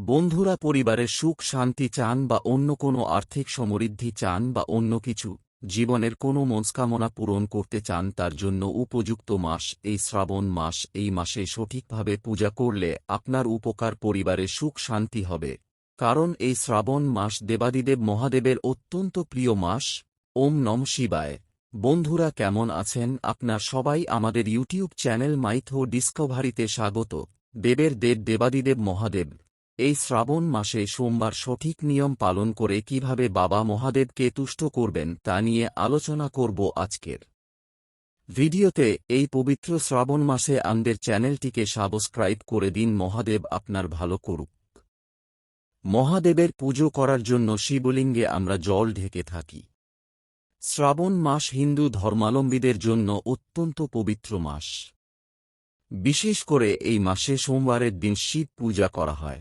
বন্ধুরা পরিবারের সুখ, শান্তি চান বা অন্য কোনো আর্থিক সমৃদ্ধি চান বা অন্য কিছু, জীবনের কোনো মনস্কামনা পূরণ করতে চান, তার জন্য উপযুক্ত মাস, এই শ্রাবণ মাস, এই মাসে সঠিকভাবে পূজা করলে আপনার উপকার পরিবারে সুখ, শান্তি হবে। কারণ এই শ্রাবণ মাস দেবাদিদেব মহাদেবের অত্যন্ত প্রিয় মাস। ওম নম শিবায়। বন্ধুরা কেমন আছেন? আপনার সবাই আমাদের ইউটিউব চ্যানেল মাইথো ডিসকভারিতে স্বাগত। দেবের দেব দেবাদিদেব মহাদেব। এই শ্রাবণ মাসে সোমবার সঠিক নিয়ম পালন করে কীভাবে বাবা মহাদেবকে তুষ্ট করবেন তা নিয়ে আলোচনা করব আজকের ভিডিওতে এই পবিত্র শ্রাবণ মাসে আমাদের চ্যানেলটিকে সাবস্ক্রাইব করে দিন মহাদেব আপনার ভালো করুক। মহাদেবের পুজো করার জন্য শিবলিঙ্গে আমরা জল ঢেকে থাকি। শ্রাবণ মাস হিন্দু ধর্মাবলম্বীদের জন্য অত্যন্ত পবিত্র মাস। বিশেষ করে এই মাসে সোমবারের দিন শিব পূজা করা হয়।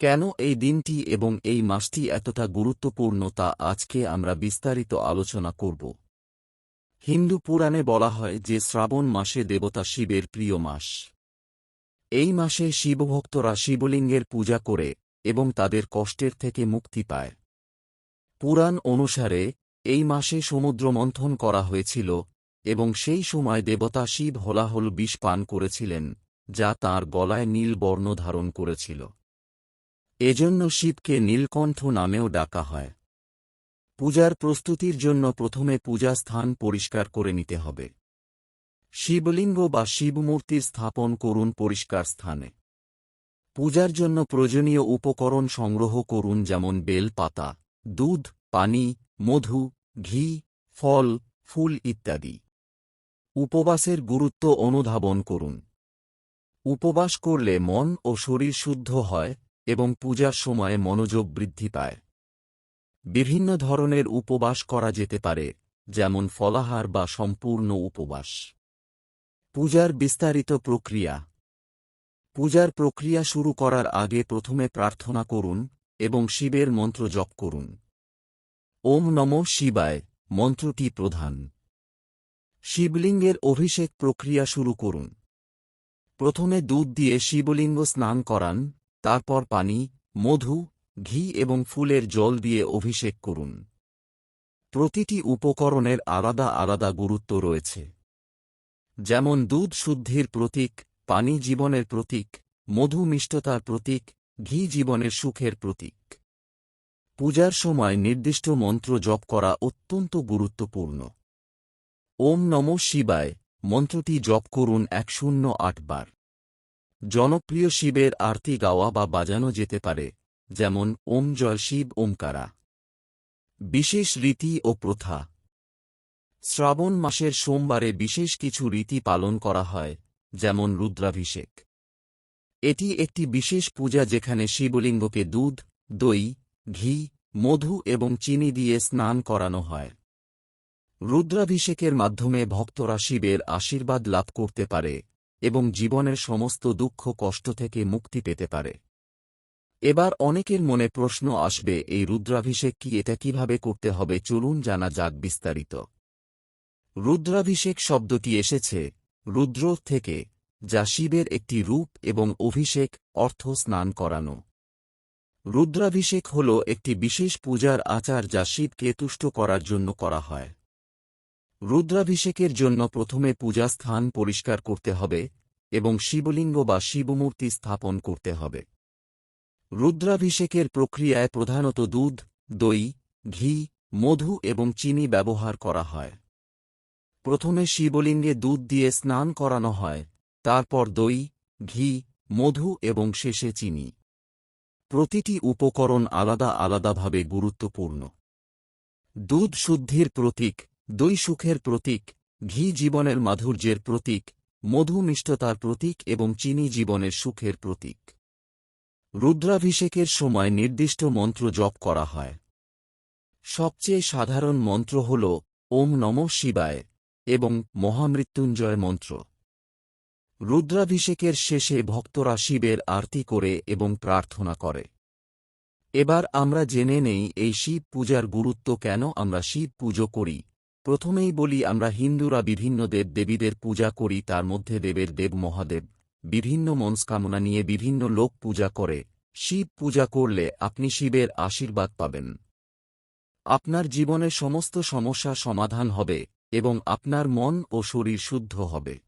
কেন এই দিনটি এবং এই মাসটি এতটা গুরুত্বপূর্ণ তা আজকে আমরা বিস্তারিত আলোচনা করব। হিন্দু পুরাণে বলা হয় যে শ্রাবণ মাসে দেবতা শিবের প্রিয় মাস। এই মাসে শিবভক্তরা শিবলিঙ্গের পূজা করে এবং তাদের কষ্টের থেকে মুক্তি পায়। পুরাণ অনুসারে এই মাসে সমুদ্র মন্থন করা হয়েছিল এবং সেই সময় দেবতা শিব হলাহল বিষ পান করেছিলেন, যা তাঁর গলায় নীল বর্ণ ধারণ করেছিল। এজন্য শিবকে নীলকণ্ঠ নামেও ডাকা হয়। পূজার প্রস্তুতির জন্য প্রথমে পূজা স্থান পরিষ্কার করে নিতে হবে। শিবলিঙ্গ বা শিবমূর্তির স্থাপন করুন পরিষ্কার স্থানে। পূজার জন্য প্রয়োজনীয় উপকরণ সংগ্রহ করুন যেমন বেল পাতা, দুধ, পানি, মধু, ঘি, ফল, ফুল ইত্যাদি। উপবাসের গুরুত্ব অনুধাবন করুন। উপবাস করলে মন ও শরীর শুদ্ধ হয় এবং পূজার সময়ে মনোযোগ বৃদ্ধি পায়। বিভিন্ন ধরনের উপবাস করা যেতে পারে, যেমন ফলাহার বা সম্পূর্ণ উপবাস। পূজার বিস্তারিত প্রক্রিয়া। পূজার প্রক্রিয়া শুরু করার আগে প্রথমে প্রার্থনা করুন এবং শিবের মন্ত্র জপ করুন। ওম নম শিবায়, মন্ত্রটি প্রধান। শিবলিঙ্গের অভিষেক প্রক্রিয়া শুরু করুন। প্রথমে দুধ দিয়ে শিবলিঙ্গ স্নান করান তারপর পানি, মধু, ঘি এবং ফুলের জল দিয়ে অভিষেক করুন। প্রতিটি উপকরণের আলাদা আলাদা গুরুত্ব রয়েছে। যেমন দুধ শুদ্ধির প্রতীক, পানি জীবনের প্রতীক, মধু মিষ্টতার প্রতীক, ঘি জীবনের সুখের প্রতীক। পূজার সময় নির্দিষ্ট মন্ত্র জপ করা অত্যন্ত গুরুত্বপূর্ণ। ওম নম শিবায়, মন্ত্রটি জপ করুন এক শূন্য আট বার। জনপ্রিয় শিবের আরতি গাওয়া বা বাজানো যেতে পারে, যেমন ওম জয় শিব ওমকারা বিশেষ রীতি ও প্রথা। শ্রাবণ মাসের সোমবারে বিশেষ কিছু রীতি পালন করা হয়, যেমন রুদ্রাভিষেক। এটি একটি বিশেষ পূজা যেখানে শিবলিঙ্গকে দুধ, দই, ঘি, মধু এবং চিনি দিয়ে স্নান করানো হয়। রুদ্রাভিষেকের মাধ্যমে ভক্তরা শিবের আশীর্বাদ লাভ করতে পারে। এবং জীবনের সমস্ত দুঃখ কষ্ট থেকে মুক্তি পেতে পারে। এবার অনেকের মনে প্রশ্ন আসবে, এই রুদ্রাভিষেক কি, এটা কীভাবে করতে হবে? চলুন জানা যাক বিস্তারিত। রুদ্রাভিষেক শব্দটি এসেছে রুদ্র থেকে, যা শিবের একটি রূপ এবং অভিষেক, অর্থ স্নান করানো। রুদ্রাভিষেক হল একটি বিশেষ পূজার আচার যা শিবকে তুষ্ট করার জন্য করা হয়। রুদ্রাভিষেকের জন্য প্রথমে পূজা স্থান পরিষ্কার করতে হবে এবং শিবলিঙ্গ বা শিবমূর্তি স্থাপন করতে হবে। রুদ্রাভিষেকের প্রক্রিয়ায় প্রধানত দুধ, দই, ঘি, মধু এবং চিনি ব্যবহার করা হয়। প্রথমে শিবলিঙ্গে দুধ দিয়ে স্নান করানো হয়, তারপর দই, ঘি, মধু এবং শেষে চিনি। প্রতিটি উপকরণ আলাদা আলাদাভাবে গুরুত্বপূর্ণ। দুধ শুদ্ধির প্রতীক দই সুখের প্রতীক, ঘি জীবনের মাধুর্যের প্রতীক মধু মিষ্টতার প্রতীক এবং চিনি জীবনের সুখের প্রতীক। রুদ্রাভিষেকের সময় নির্দিষ্ট মন্ত্র জপ করা হয়। সবচেয়ে সাধারণ মন্ত্র হল, ওম নম শিবায়, এবং মহামৃত্যুঞ্জয় মন্ত্র। রুদ্রাভিষেকের শেষে ভক্তরা শিবের আরতি করে এবং প্রার্থনা করে। এবার আমরা জেনে নেই এই শিব পূজার গুরুত্ব কেন আমরা শিব পুজো করি। প্রথমেই বলি আমরা হিন্দুরা বিভিন্ন দেব দেবীদের পূজা করি, তার মধ্যে দেবের দেব মহাদেব। বিভিন্ন মনস্কামনা নিয়ে বিভিন্ন লোক পূজা করে। শিব পূজা করলে আপনি শিবের আশীর্বাদ পাবেন। আপনার জীবনে সমস্ত সমস্যা সমাধান হবে এবং আপনার মন ও শরীর শুদ্ধ হবে।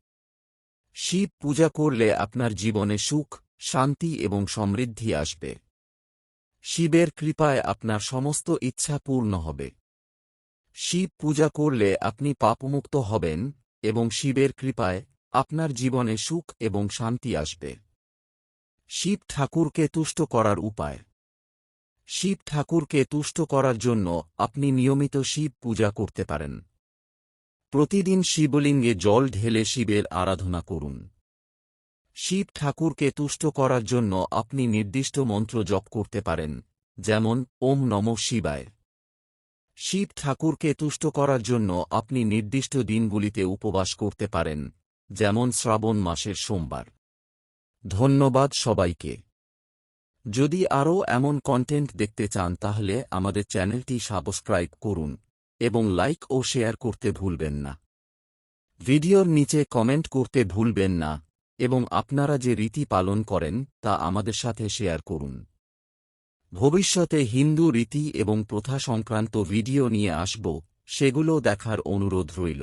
শিব পূজা করলে আপনার জীবনে সুখ, শান্তি এবং সমৃদ্ধি আসবে। শিবের কৃপায় আপনার সমস্ত ইচ্ছা পূর্ণ হবে। শিব পূজা করলে আপনি পাপমুক্ত হবেন এবং শিবের কৃপায় আপনার জীবনে সুখ এবং শান্তি আসবে। শিব ঠাকুরকে তুষ্ট করার উপায়। শিব ঠাকুরকে তুষ্ট করার জন্য আপনি নিয়মিত শিব পূজা করতে পারেন। প্রতিদিন শিবলিঙ্গে জল ঢেলে শিবের আরাধনা করুন। শিব ঠাকুরকে তুষ্ট করার জন্য আপনি নির্দিষ্ট মন্ত্র জপ করতে পারেন, যেমন, ওম নম শিবায়। শিব ঠাকুরকে তুষ্ট করার জন্য আপনি নির্দিষ্ট দিনগুলিতে উপবাস করতে পারেন, যেমন শ্রাবণ মাসের সোমবার। ধন্যবাদ সবাইকে। যদি আরও এমন কন্টেন্ট দেখতে চান তাহলে আমাদের চ্যানেলটি সাবস্ক্রাইব করুন এবং লাইক ও শেয়ার করতে ভুলবেন না। ভিডিওর নিচে কমেন্ট করতে ভুলবেন না এবং আপনারা যে রীতি পালন করেন তা আমাদের সাথে শেয়ার করুন। ভবিষ্যতে হিন্দু রীতি এবং প্রথা সংক্রান্ত ভিডিও নিয়ে আসব সেগুলো দেখার অনুরোধ রইল।